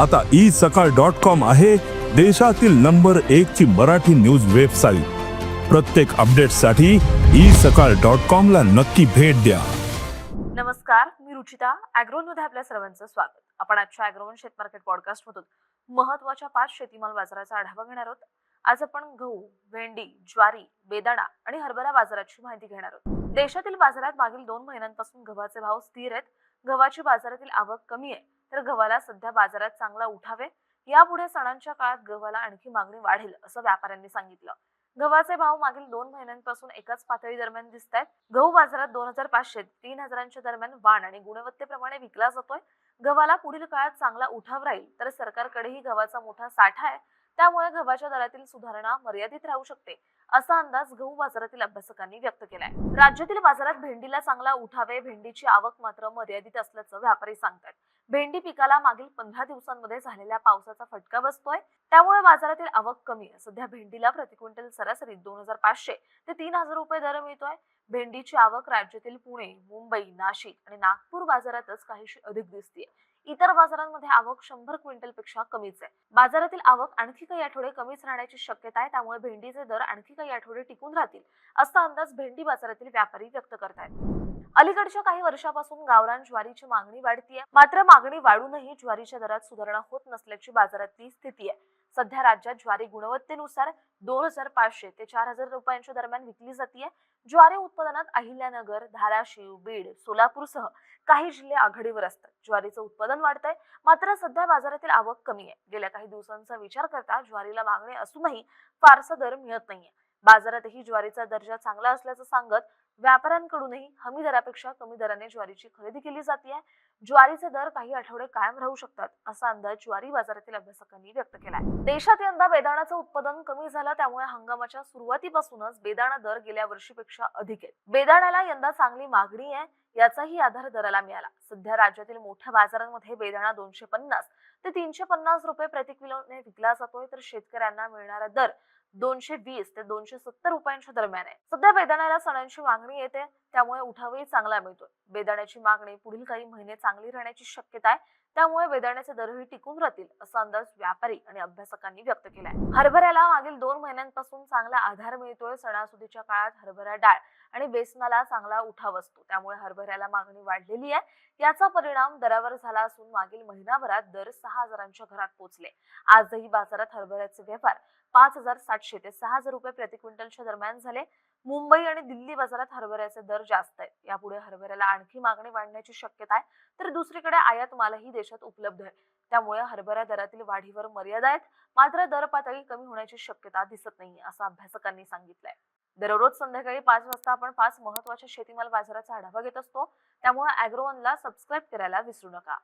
आता ई सकाळ dot com आहे देशातील नंबर एक ची मराठी न्यूज वेबसाईट. प्रत्येक अपडेटसाठी ई सकाळ डॉट कॉम ला नक्की भेट द्या. नमस्कार मी रुचिता अॅग्रोनमध्ये आपल्या सर्वांचं स्वागत. आपण आजच्या अॅग्रोन शेत मार्केट पॉडकास्ट मधून महत्त्वाच्या पाच शेतीमाल बाजाराचा आढावा घेणार आहोत. आज आपण गहू भेंडी ज्वारी बेदाणा आणि हरभरा बाजाराची माहिती घेणार आहोत. देशातील बाजारात मागील दोन महिन्यांपासून गव्हाचे भाव स्थिर आहेत. गव्हाची बाजारातील आवक कमी आहे. तर गव्हाला सध्या बाजारात चांगला उठावे. यापुढे सणांच्या काळात गव्हाला आणखी मागणी वाढेल असं व्यापाऱ्यांनी सांगितलं. गव्हाचे भाव मागील दोन महिन्यांपासून एकाच पातळी दरम्यान दिसत आहेत गहू बाजारात दोन हजार पाचशे तीन हजारांच्या दरम्यान वाण आणि गुणवत्तेप्रमाणे विकला जातोय. गव्हाला पुढील काळात चांगला उठाव राहील तर सरकारकडेही गव्हाचा मोठा साठा आहे. त्यामुळे गव्हाच्या दरातील सुधारणा मर्यादित राहू शकते. असा अंदाज गहू बाजारातील अभ्यासकांनी व्यक्त केलाय. राज्यातील बाजारात भेंडीला चांगला उठावे भेंडीची आवक मात्र मर्यादित असल्याचं व्यापारी सांगतात भेंडी पिकाला मागील पंधरा दिवसांमध्ये झालेल्या पावसाचा फटका बसतोय. त्यामुळे बाजारातील आवक कमी. आहे सध्या भेंडीला प्रति क्विंटल सरासरी दोन हजार पाचशे ते तीन हजार रुपये दर मिळतोय. भेंडीची आवक राज्यातील पुणे मुंबई नाशिक आणि नागपूर बाजारातच काहीशी अधिक दिसते इतर बाजारांमध्ये आवक शंभर क्विंटलपेक्षा कमीच आहे. बाजारातील आवक आणखी काही आठवडे कमीच राहण्याची शक्यता आहे त्यामुळे भेंडीचे दर आणखी काही आठवडे टिकून राहतील असा अंदाज भेंडी बाजारातील व्यापारी व्यक्त करतायत. अलीकडच्या काही वर्षापासून गावरान ज्वारीची मागणी वाढतीये मात्र मागणी वाढूनही ज्वारीच्या दरात सुधारणा होत नसल्याची बाजारातली स्थिती आहे. सध्या राज्यात ज्वारी गुणवत्तेनुसार दोन हजार पाचशे ते चार हजार रुपयांच्या दरम्यान विकली जाते ज्वारी उत्पादनात अहिल्यानगर धाराशिव बीड सोलापूरसह काही जिल्हे आघाडीवर असतात. ज्वारीचं उत्पादन वाढतंय मात्र सध्या बाजारातील आवक कमी आहे गेल्या काही दिवसांचा विचार करता ज्वारीला मागणी असूनही फारसा दर मिळत नाहीये. बाजारातही ज्वारीचा दर्जा चांगला असल्याचं सांगत व्यापाऱ्यांकडूनही हमी दरापेक्षा कमी दराने ज्वारीची खरेदी केली जाते ज्वारीचे दर काही आठवडे कायम राहू शकतात असा अंदाज ज्वारी बाजारातील अभ्यासकांनी व्यक्त केलाय. देशात यंदा बेदाणाचं उत्पादन कमी झालं त्यामुळे हंगामाच्या सुरुवातीपासूनच बेदाणा दर गेल्या वर्षीपेक्षा अधिक आहे. बेदाण्याला यंदा चांगली मागणी आहे याचाही आधार दराला मिळाला. सध्या राज्यातील मोठ्या बाजारांमध्ये बेदाणा दोनशे पन्नास ते तीनशे पन्नास रुपये प्रति किलोने विकला जातोय तर शेतकऱ्यांना मिळणारा दर दोनशे वीस ते दोनशे सत्तर रुपयांच्या दरम्यान आहे. सध्या बेदाण्याला सणांची मागणी येते त्यामुळे उठावही चांगला मिळतोय. बेदाण्याची मागणी पुढील काही महिने चांगली राहण्याची शक्यता आहे. त्यामुळे बेदाण्याचे दरही टिकून राहतील असा अंदाज व्यापारी आणि अभ्यासकांनी व्यक्त केलाय. हरभऱ्याला मागील दोन महिन्यांपासून चांगला आधार मिळतोय सणासुदीच्या काळात हरभरा डाळ आणि बेसनाला चांगला उठाव असतो. त्यामुळे हरभऱ्याला मागणी वाढलेली आहे. याचा परिणाम दरावर झाला असून मागील महिनाभरात दर सहा हजारांच्या घरात पोहोचले आजही बाजारात हरभऱ्याचे व्यवहार पाच हजार सातशे ते सहा हजार रुपये प्रति क्विंटलच्या दरम्यान झाले. मुंबई आणि दिल्ली बाजारात हरभऱ्याचे दर जास्त आहेत. यापुढे हरभऱ्याला आणखी मागणी वाढण्याची शक्यता आहे. तर दुसरीकडे आयात मालही देशात उपलब्ध आहे. त्यामुळे हरभरा दरातील वाढीवर मर्यादा आहेत. मात्र दर पातळी कमी होण्याची शक्यता दिसत नाही असं अभ्यासकांनी सांगितलंय. दररोज संध्याकाळी पाच वाजता आपण पाच महत्त्वाच्या शेतीमाल बाजाराचा आढावा घेत असतो. त्यामुळे अॅग्रोवनला सबस्क्राईब करायला विसरू नका.